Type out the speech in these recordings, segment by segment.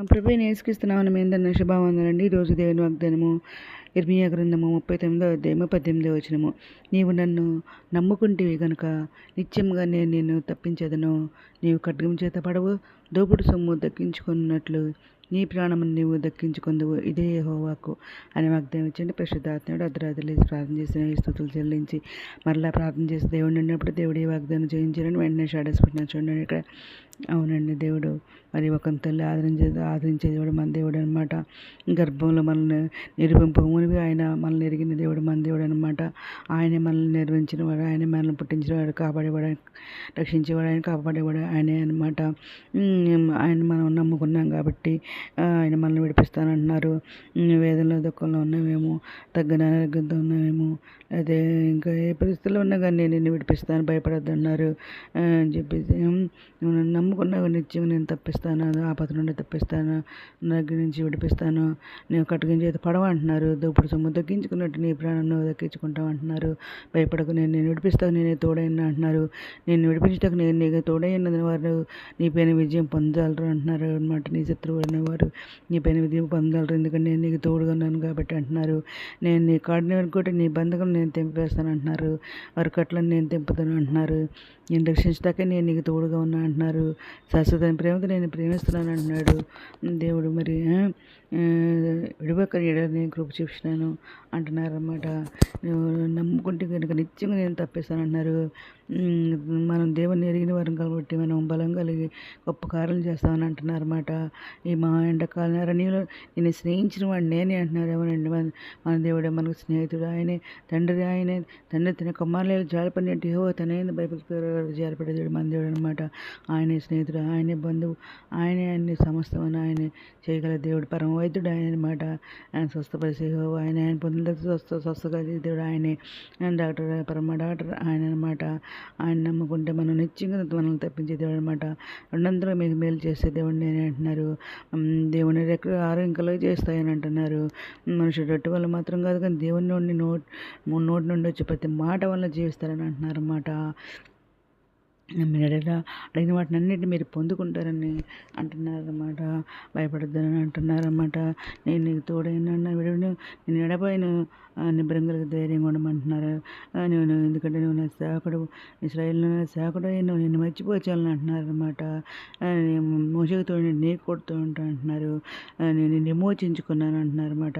మా ప్రభు నేసుకిస్తున్నామని ఏందన్న శుభావందనండి. ఈరోజు దేవుని వాగ్దానము ఇర్మియా గ్రంథము ముప్పై తొమ్మిదో అధ్యాయము పద్దెనిమిదో వచ్చినము నీవు నన్ను నమ్ముకుంటేవి గనుక నిత్యంగా నేను నిన్ను తప్పించదను. నీవు ఖడ్గం చేత పడవు దోపుడు సొమ్ము దక్కించుకున్నట్లు నీ ప్రాణమును నీవు దక్కించుకుందువు. ఇదే హోవాకు అని వాగ్దానం ఇచ్చండి. పరిశుద్ధాత్ముడు అర్ధరాత్రి ప్రార్థన చేసిన ఈ స్థుతులు చెల్లించి మరలా ప్రార్థన చేసి దేవుడు ఉన్నప్పుడు దేవుడు ఈ వాగ్దానం చేయించారని వెంటనే షాడస్ పెట్టిన చూడండి. ఇక్కడ అవునండి దేవుడు మరి ఒక తల్లి ఆదరించే ఆదరించే దేవుడు మన దేవుడు అనమాట గర్భంలో మనల్ని నిరూపింపమునివి ఆయన మనల్ని ఎరిగిన దేవుడు మన దేవుడు అనమాట ఆయనే మనల్ని నిర్వహించిన వాడు ఆయన మనల్ని పుట్టించిన వాడు కాపాడేవాడు రక్షించేవాడు ఆయన కాపాడేవాడు ఆయనే అనమాట ఆయన మనం నమ్ముకున్నాం కాబట్టి ఆయన మనల్ని విడిపిస్తానంటున్నారు. వేదనలో దుఃఖంలో ఉన్నామేమో తగ్గిన ఆరోగ్యంతో ఉన్నామేమో అదే ఇంకా ఏ పరిస్థితుల్లో ఉన్నా కానీ నేను నిన్ను విడిపిస్తాను భయపడద్దు అన్నారు అని చెప్పేసి నమ్ముకున్నా నిత్యం నేను తప్పిస్తాను ఆపద నుండి తప్పిస్తాను దగ్గర నుంచి విడిపిస్తాను నేను కట్టుకుని చేతి పడవ అంటున్నారు. దోపుడు సొమ్ము దక్కించుకున్నట్టు నీ ప్రాణం నువ్వు అంటున్నారు. భయపడకు నేను నేను విడిపిస్తాను నేనే తోడైనా అంటున్నారు. నేను విడిపించటకు నేను నీకు తోడైనది వారు నీ పైన విజయం పొందాలరు అంటున్నారు. అనమాట నీ శత్రువు వారు నీ పైన విధి పొందగలరు ఎందుకంటే నేను నీకు తోడుగా ఉన్నాను కాబట్టి అంటున్నారు. నేను నీ కాడిని అనుకుంటే నీ బంధకం నేను తెంపేస్తాను అంటున్నారు. వారి కట్లను నేను తెంపుతాను అంటున్నారు. నేను రక్షించడాకే నేను నీకు తోడుగా ఉన్నా అంటున్నారు. శాశ్వత ప్రేమతో నేను ప్రేమిస్తున్నాను అంటున్నాడు. దేవుడు మరి విడివక్క నేను కృప చూపిస్తున్నాను అంటున్నారన్నమాట. నమ్ముకుంటే కనుక నిత్యంగా నేను తప్పేస్తాను అంటున్నారు. మనం దేవుని ఎరిగిన వారం కాబట్టి మనం బలం కలిగి గొప్ప కార్యాలు చేస్తామని అంటున్నారన్నమాట. ఈ మా ఎండాకాలం అరణ్యంలో నేను స్నేహించిన వాడు నేనే అంటున్నారు. ఎవరండి మన మన దేవుడే మనకు స్నేహితుడు. ఆయనే తండ్రి ఆయనే తండ్రి. తన కుమారులు జాలిపడినట్టు హో తనైంది బైబిల్ దేవుడు మన దేవుడు అనమాట ఆయనే స్నేహితుడు ఆయనే బంధువు ఆయనే అన్ని సమస్తం అని ఆయనే చేయగల దేవుడు. పరమ వైద్యుడు ఆయన అనమాట ఆయన స్వస్థపరిచే ఆయన ఆయన పొందిన స్వస్థ స్వస్థగా దేవుడు ఆయనే. ఆయన డాక్టర్ పరమ డాక్టర్ ఆయన అనమాట ఆయన నమ్ముకుంటే మనం నిత్యంగా మనల్ని తప్పించే దేవుడు అనమాట రెండంతలో మీకు మేలు చేసే దేవుడు నేనే అంటున్నారు. దేవుని రెక్కలు ఆరోగ్యంలో చేస్తాయని అంటున్నారు. మనుషుడు రొట్టె వల్ల మాత్రం కాదు కానీ దేవుని నుండి నోట్ నోటి నుండి వచ్చి ప్రతి మాట వల్ల జీవిస్తారని అంటున్నారు అన్నమాట. మీరు అడిగిన వాటిని అన్నిటిని మీరు పొందుకుంటారని అంటున్నారన్నమాట. భయపడద్దని అంటున్నారన్నమాట. నేను నీకు తోడైనా విడవను నేను ఎడపోయిన నిబ్రంగులకు ధైర్యం ఉండమంటున్నారు నేను ఎందుకంటే నువ్వు నా సేవకుడు ఇస్రాయిల్ సేవకుడు నువ్వు నేను మర్చిపోచాలని అంటున్నారు అనమాట మోసగుతో నీకు కొడుతూ ఉంటా అంటున్నారు నేను విమోచించుకున్నాను అంటున్నారు అనమాట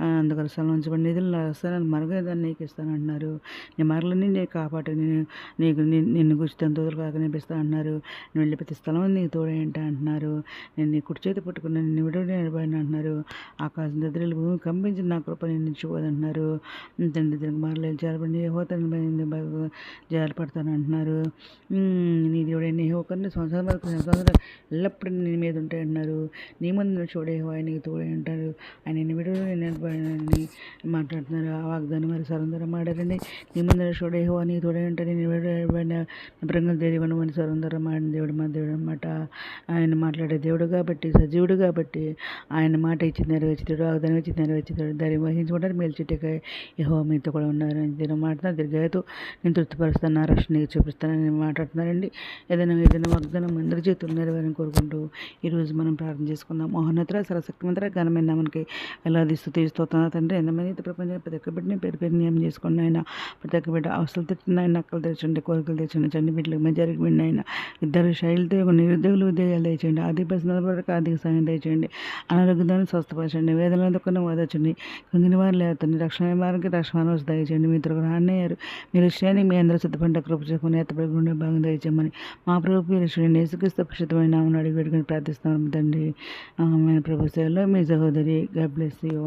అందుకని స్థలం ఉంచబడి నిధులు అసలు మరగదాన్ని నీకు ఇస్తాను అంటున్నారు నీ మరలని నేను కాపాడు నేను నీకు నిన్ను గురించి తోదులు కాక కనిపిస్తా అంటున్నారు నేను వెళ్ళిపోతే స్థలం నీకు తోడేంట అంటున్నారు. నేను నీ కుడి చేతి పట్టుకున్నాను నిన్ను విడుదల నిలబడిన అంటున్నారు. ఆకాశం దగ్గర భూమి కంపించిన నా కృప నేను నిలిచిపోదంటున్నారు తండ్రి తిరిగి మారలేదు జాలపడి హోతని జాలపడతాను అంటున్నారు. నీ దేవుడే నీ ఒకరిని సంవత్సరం వరకు సంవత్సరం ఎల్లప్పుడూ నీ మీద ఉంటాయి అంటున్నారు. నీ ముందు చూడే నీకు తోడే అంటారు. ఆయన నిన్ను విడుదల నిలబడినని మాట్లాడుతున్నారు. ఆ వాగ్దానం మరి సరందరం మాడారండి నీ ముందు చూడే నీకు తోడే ఉంటారు నేను విడుదల బృంగం దేవను మన ఆయన దేవుడు మా దేవుడు అనమాట ఆయన మాట్లాడే దేవుడు కాబట్టి సజీవుడు కాబట్టి ఆయన మాట ఇచ్చి నెరవేర్చుతాడు వాగ్దానం ఇచ్చి నెరవేర్చుతాడు దాన్ని వహించుకుంటారు మేల్చుటకై యహో మీతో కూడా ఉన్నారు అని దీని మాట దీర్ఘాయతో నేను తృప్తిపరుస్తాను నా రక్షణ నీకు చూపిస్తానని మాట్లాడుతున్నారండి. ఏదైనా ఏదైనా వాగ్దానం అందరి చేతులు నెరవేరని కోరుకుంటూ ఈరోజు మనం ప్రార్థన చేసుకుందాం. మోహనత్ర సరశక్తిమంతర ఘనమైన మనకి ఎలా దిస్తూ తీస్తోతున్నా తండ్రి. ఎంతమంది అయితే ప్రపంచం ప్రతి ఒక్క బిడ్డని పేరు పేరు నియమం చేసుకోండి ఆయన ప్రతి ఒక్క బిడ్డ అవసరం తెచ్చిన ఆయన తెచ్చండి కోరికలు తెచ్చండి చండి బిడ్డలు మెజారికి విన్న ఆయన ఇద్దరు శైలితో నిరుద్యోగులు ఉద్యోగాలు తెచ్చండి ఆర్థిక పరిస్థితుల వరకు ఆర్థిక సాయం తెచ్చండి అనారోగ్యాన్ని స్వస్థపరచండి. వేదనలు దుఃఖం వదచండి. కుంగిన వారు లేతండి రక్షణ వారికి రక్షణ దయచేయండి. మీ ఇద్దరు అన్నయ్యారు. మీరు విషయాన్ని మీ అందరూ సిద్ధపడ్డ కృప చేసుకుని ఎత్తపడి గుండె భాగం దయచేయమని మా ప్రభు మీరు నేసుక్రీస్తు ప్రసిద్ధమైన అడిగి పెట్టుకుని ప్రార్థిస్తున్నాం. తండ్రి ఆమె ప్రభు సేవలో మీ సహోదరి గాడ్ బ్లెస్ యూ